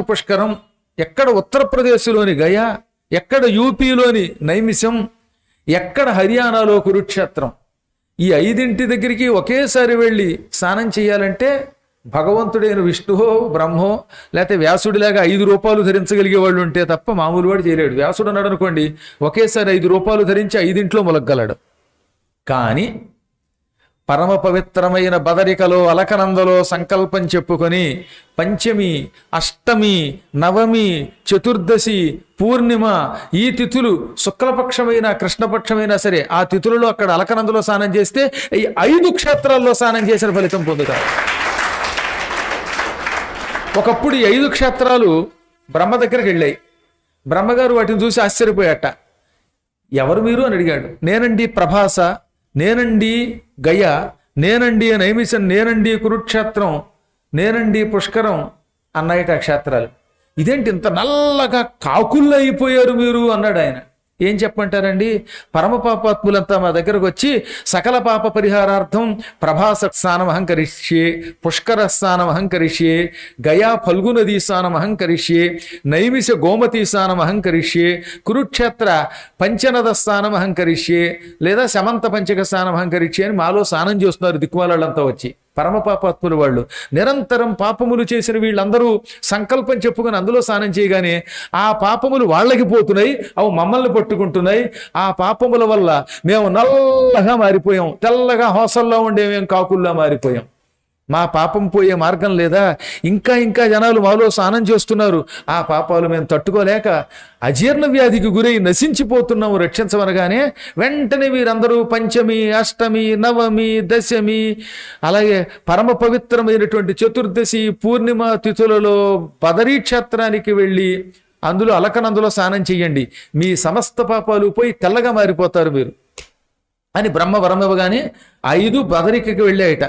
పుష్కరం ఎక్కడ ఉత్తరప్రదేశ్లోని గయా ఎక్కడ యూపీలోని నైమిషం ఎక్కడ హర్యానాలో కురుక్షేత్రం. ఈ ఐదింటి దగ్గరికి ఒకేసారి వెళ్ళి స్నానం చేయాలంటే భగవంతుడైన విష్ణుహో బ్రహ్మో లేకపోతే వ్యాసుడిలాగా ఐదు రూపాయలు ధరించగలిగే వాళ్ళు ఉంటే తప్ప మామూలు వాడు చేయలేడు. వ్యాసుడు అన్నాడు అనుకోండి ఒకేసారి ఐదు రూపాయలు ధరించి ఐదింట్లో మొలగలడు కానీ పరమ పవిత్రమైన బదరికలో అలకనందలో సంకల్పం చెప్పుకొని పంచమి అష్టమి నవమి చతుర్దశి పూర్ణిమ ఈ తిథులు శుక్లపక్షమైన కృష్ణపక్షమైనా సరే ఆ తిథులలో అక్కడ అలకనందలో స్నానం చేస్తే ఈ ఐదు క్షేత్రాల్లో స్నానం చేసిన ఫలితం పొందుతారు. ఒకప్పుడు ఈ ఐదు క్షేత్రాలు బ్రహ్మ దగ్గరికి వెళ్ళాయి. బ్రహ్మగారు వాటిని చూసి ఆశ్చర్యపోయాట ఎవరు మీరు? అని అడిగాడు. నేనండి ప్రభాస నేనండి గయ నేనండి నైమిషన్ నేనండి కురుక్షేత్రం నేనండి పుష్కరం అన్నాయట క్షేత్రాలు. ఇదేంటి ఇంత నల్లగా కాకుల్లో అయిపోయారు మీరు? అన్నాడు ఆయన ఏం చెప్పంటారండి పరమ పాపాత్ములంతా మా దగ్గరకు వచ్చి సకల పాప పరిహారార్థం ప్రభాస స్నానం అహంకరిష్యే పుష్కర స్నానం అహంకరిష్యే గయా ఫల్గు నదీ స్నానం అహంకరిష్యే నైమిష గోమతి స్నానం అహంకరిష్యే కురుక్షేత్ర పంచనద స్నానం అహంకరిష్యే లేదా సమంత పంచక స్నానం అహంకరిష్యే అని మాలో స్నానం చేస్తున్నారు దిక్కుమాలంతా వచ్చి. పరమపాపాత్ములు వాళ్ళు. నిరంతరం పాపములు చేసిన వీళ్ళందరూ సంకల్పం చెప్పుకొని అందులో స్నానం చేయగానే ఆ పాపములు వాళ్ళకి పోతున్నాయి అవి మమ్మల్ని పట్టుకుంటున్నాయి. ఆ పాపముల వల్ల మేము నల్లగా మారిపోయాం. తెల్లగా హోసల్లో ఉండే మేము కాకుల్లా మారిపోయాం. మా పాపం పోయే మార్గం లేదా? ఇంకా ఇంకా జనాలు మాలో స్నానం చేస్తున్నారు. ఆ పాపాలు మేము తట్టుకోలేక అజీర్ణ వ్యాధికి గురై నశించిపోతున్నాము రక్షించమనగానే వెంటనే వీరందరూ పంచమి అష్టమి నవమి దశమి అలాగే పరమ పవిత్రమైనటువంటి చతుర్దశి పూర్ణిమ తిథులలో బదరీ క్షేత్రానికి వెళ్ళి అందులో అలకనందులో స్నానం చేయండి. మీ సమస్త పాపాలు పోయి తెల్లగా మారిపోతారు మీరు. అని బ్రహ్మ ఇవ్వగానే ఐదు బదరికకి వెళ్ళాయట.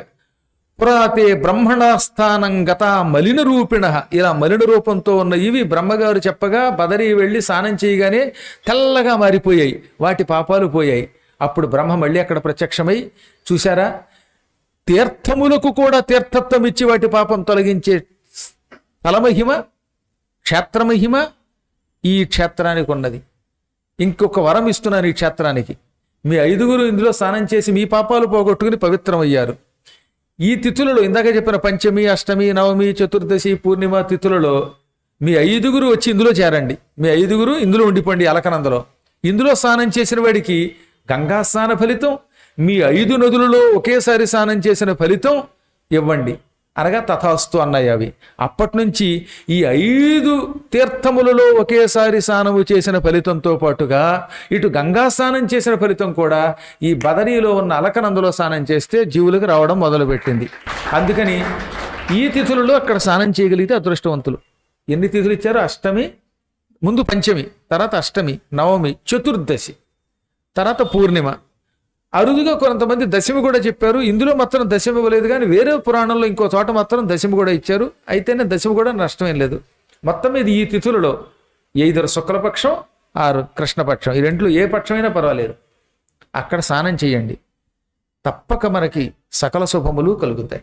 పురాతే బ్రహ్మణాస్థానం గత మలిన రూపిణ. ఇలా మలిన రూపంతో ఉన్న ఇవి బ్రహ్మగారు చెప్పగా బదరి వెళ్ళి స్నానం చేయగానే తెల్లగా మారిపోయాయి. వాటి పాపాలు పోయాయి. అప్పుడు బ్రహ్మ మళ్ళీ అక్కడ ప్రత్యక్షమై చూశారా? తీర్థములకు కూడా తీర్థత్వం ఇచ్చి వాటి పాపం తొలగించే స్థలమహిమ క్షేత్రమహిమ ఈ క్షేత్రానికి ఉన్నది. ఇంకొక వరం ఇస్తున్నాను ఈ క్షేత్రానికి. మీ ఐదుగురు ఇందులో స్నానం చేసి మీ పాపాలు పోగొట్టుకుని పవిత్రమయ్యారు. ఈ తిథులలో ఇందాక చెప్పిన పంచమి అష్టమి నవమి చతుర్దశి పూర్ణిమ తిథులలో మీ ఐదుగురు వచ్చి ఇందులో చేరండి. మీ ఐదుగురు ఇందులో ఉండిపోండి అలకనందలో. ఇందులో స్నానం చేసిన వాడికి గంగా స్నాన ఫలితం మీ ఐదు నదులలో ఒకేసారి స్నానం చేసిన ఫలితం ఇవ్వండి. అనగా తథాస్తు అన్నాయి అవి. అప్పటి నుంచి ఈ ఐదు తీర్థములలో ఒకేసారి స్నానము చేసిన ఫలితంతో పాటుగా ఇటు గంగా స్నానం చేసిన ఫలితం కూడా ఈ బదరీలో ఉన్న అలకనందులో స్నానం చేస్తే జీవులకు రావడం మొదలుపెట్టింది. అందుకని ఈ తిథులలో అక్కడ స్నానం చేయగలిగితే అదృష్టవంతులు. ఎన్ని తిథులు ఇచ్చారు? అష్టమి ముందు పంచమి తర్వాత అష్టమి నవమి చతుర్దశి తర్వాత పూర్ణిమ. అరుదుగా కొంతమంది దశమి కూడా చెప్పారు. ఇందులో మాత్రం దశమి ఇవ్వలేదు కానీ వేరే పురాణంలో ఇంకో చోట మాత్రం దశమి కూడా ఇచ్చారు. అయితేనే దశమి కూడా నష్టమేం లేదు. మొత్తం మీద ఈ తిథులలో ఇద్దరు శుక్లపక్షం ఆరు కృష్ణపక్షం ఈ రెంట్లో ఏ పక్షమైనా పర్వాలేదు. అక్కడ స్నానం చేయండి. తప్పక మనకి సకల శుభములు కలుగుతాయి.